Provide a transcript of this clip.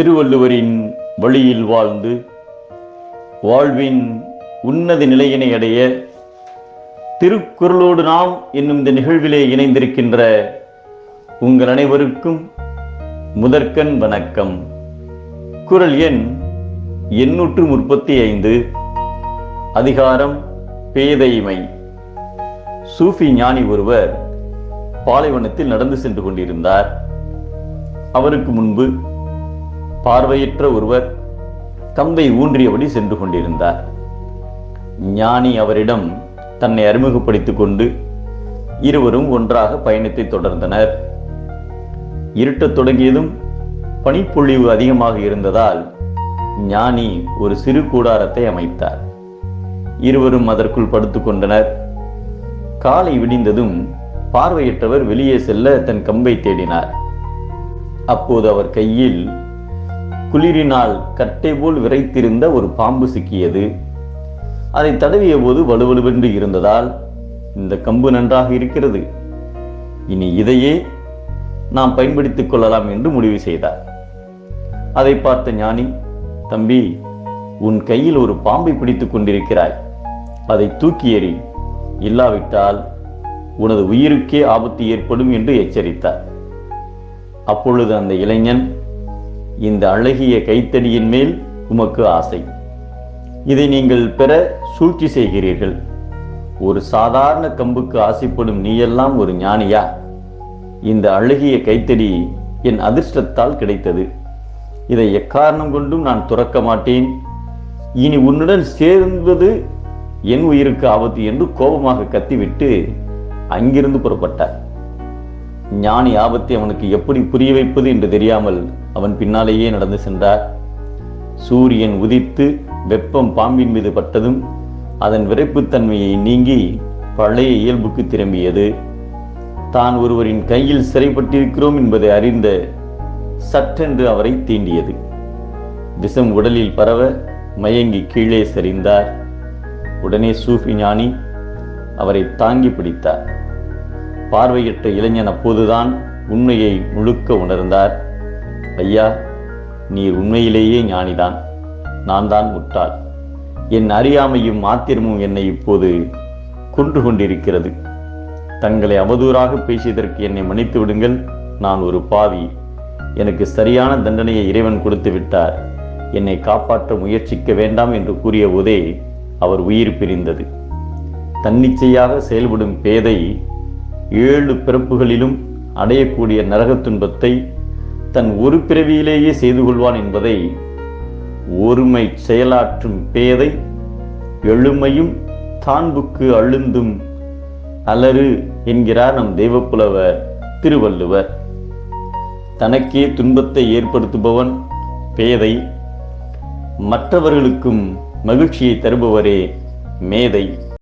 திருவள்ளுவரின் வழியில் வாழ்ந்து வாழ்வின் உன்னத நிலையினை அடைய திருக்குறளோடு நாம் என்னும் இந்த நிகழ்விலே இணைந்திருக்கின்ற உங்கள் அனைவருக்கும் முதற்கண் வணக்கம். குறள் எண் எண்ணூற்று முப்பத்தி ஐந்து. அதிகாரம் பேதைமை. சூஃபி ஞானி ஒருவர் பாலைவனத்தில் நடந்து சென்று கொண்டிருந்தார். அவருக்கு முன்பு பார்வையற்ற ஒருவர் கம்பை ஊன்றியபடி சென்று கொண்டிருந்தார். ஞானி அவரிடம் தன்னை அறிமுகப்படுத்திக் கொண்டு இருவரும் ஒன்றாக பயணத்தை தொடர்ந்தனர். இருட்டத் தொடங்கியதும் பனிப்பொழிவு அதிகமாக இருந்ததால் ஞானி ஒரு சிறு கூடாரத்தை அமைத்தார். இருவரும் அதற்குள் படுத்துக் கொண்டனர். காலை விடிந்ததும் பார்வையற்றவர் வெளியே செல்ல தன் கம்பை தேடினார். அப்போது அவர் கையில் குளிரினால் கட்டை போல் விரைத்திருந்த ஒரு பாம்பு சிக்கியது. அதை தடவிய போது வலுவலுவென்று இருந்ததால் இந்த கம்பு நன்றாக இருக்கிறது. இனி இதையே நாம் பயன்படுத்திக் கொள்ளலாம் என்று முடிவு செய்தார். அதை பார்த்த ஞானி தம்பி உன் கையில் ஒரு பாம்பை பிடித்துக் கொண்டிருக்கிறாய். அதை தூக்கி எறி இல்லாவிட்டால் உனது உயிருக்கே ஆபத்து ஏற்படும் என்று எச்சரித்தார். அப்பொழுது அந்த இளைஞன் இந்த அழகிய கைத்தடியின் மேல் உமக்கு ஆசை. இதை நீங்கள் பெற சூழ்ச்சி செய்கிறீர்கள். ஒரு சாதாரண கம்புக்கு ஆசைப்படும் நீயெல்லாம் ஒரு ஞானியா? இந்த அழகிய கைத்தடி என் அதிர்ஷ்டத்தால் கிடைத்தது. இதை எக்காரணம் கொண்டும் நான் துறக்க மாட்டேன். இனி உன்னுடன் சேர்ந்தது என் உயிருக்கு ஆபத்து என்று கோபமாக கத்திவிட்டு அங்கிருந்து புறப்பட்டார். ஞானி ஆபத்தை அவனுக்கு எப்படி புரிய வைப்பது என்று தெரியாமல் அவன் பின்னாலேயே நடந்து சென்றார். சூரியன் உதித்து வெப்பம் பாம்பின் மீது பட்டதும் அதன் விரைப்புத்தன்மையை நீங்கி பழைய இயல்புக்கு திரும்பியது. தான் ஒருவரின் கையில் சிறைப்பட்டிருக்கிறோம் என்பதை அறிந்த சற்றென்று அவரை தீண்டியது. விஷம் உடலில் பரவ மயங்கி கீழே சரிந்தார். உடனே சூஃபி ஞானி அவரை தாங்கி பிடித்தார். பார்வையிட்ட இளைஞன் அப்போதுதான் உண்மையை முழுக்க உணர்ந்தார். ஐயா நீர் உண்மையிலேயே ஞானிதான். நான் தான் முட்டாள். என் அறியாமையும் ஆத்திரமும் என்னை இப்போது கொன்று கொண்டிருக்கிறது. தங்களை அவதூறாக பேசியதற்கு என்னை மன்னித்து விடுங்கள். நான் ஒரு பாவி. எனக்கு சரியான தண்டனையை இறைவன் கொடுத்து விட்டார். என்னை காப்பாற்ற முயற்சிக்க வேண்டாம் என்று கூறிய போதே அவர் உயிர் பிரிந்தது. தன்னிச்சையாக செயல்படும் பேதை ஏழு பிறப்புகளிலும் அடையக்கூடிய நரகத் துன்பத்தை தன் ஒரு பிறவியிலேயே செய்து கொள்வான் என்பதை ஒருமை செயலாற்றும் பேதை எழுமையும் தான்புக்கு அழுந்தும் அலறு என்கிறார் நம் தெய்வப்புலவர் திருவள்ளுவர். தனக்கே துன்பத்தை ஏற்படுத்துபவன் பேதை. மற்றவர்களுக்கும் மகிழ்ச்சியை தருபவரே மேதை.